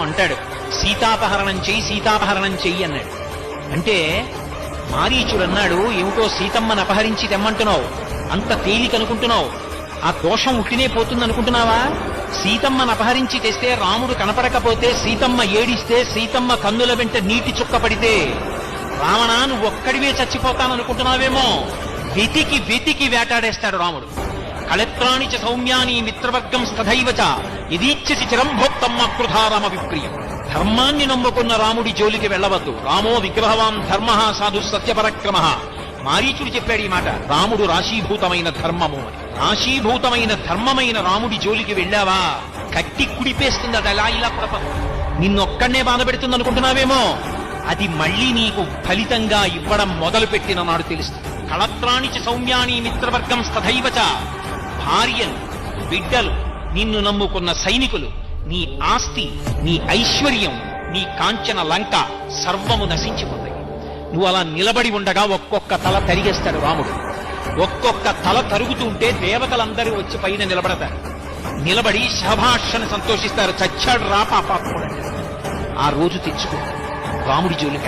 అంటాడు. సీతాపహరణం చెయ్యి సీతాపహరణం చెయ్యి అన్నాడు. అంటే మారీచుడు అన్నాడు ఏమిటో సీతమ్మను అపహరించి తెమ్మంటున్నావు. అంత తేలిక అనుకుంటున్నావు. ఆ దోషం ఉట్టినే పోతుంది అనుకుంటున్నావా సీతమ్మను అపహరించి తెస్తే రాముడు కనపడకపోతే సీతమ్మ ఏడిస్తే సీతమ్మ కన్నుల వెంట నీటి చుక్క పడితే రావణ నువ్వు ఒక్కడివే చచ్చిపోతాననుకుంటున్నావేమో. వెతికి వెతికి వేటాడేస్తాడు రాముడు. కళత్రాణి చ సౌమ్యాని మిత్రవర్గం స్థైవ చ. ఇదీచ్ఛసి చిరం భోక్తం అకృధారామ విప్రియం ధర్మాన్ని నమ్ముకున్న రాముడి జోలికి వెళ్ళవద్దు. రామో విగ్రహవాన్ ధర్మ సాధు సత్యపరక్రమ. మారీచుడు చెప్పాడు ఈ మాట. రాముడు రాశీభూతమైన ధర్మము అని. రాశీభూతమైన ధర్మమైన రాముడి జోలికి వెళ్ళావా? కట్టి కుడిపేస్తుంది అది. అలా ఇలా ప్రప నిన్నొక్కడనే బాధ పెడుతుంది అనుకుంటున్నావేమో అది మళ్ళీ నీకు ఫలితంగా ఇవ్వడం మొదలు పెట్టిన నాడు తెలుస్తుంది. కళత్రాణి చ సౌమ్యాని మిత్రవర్గం స్థైవచ ఆర్యలు బిడ్డలు నిన్ను నమ్ముకున్న సైనికులు నీ ఆస్తి నీ ఐశ్వర్యం నీ కాంచన లంక సర్వము నశించిపోతాయి. నువ్వు అలా నిలబడి ఉండగా ఒక్కొక్క తల తరిగేస్తాడు రాముడు. ఒక్కొక్క తల తరుగుతుంటే దేవతలందరూ వచ్చి పైన నిలబడతారు. నిలబడి శభాషను సంతోషిస్తారు. చచ్చాడు రా పాపాత్ముడు ఆ రోజు తెచ్చుకో. రాముడి జోలికి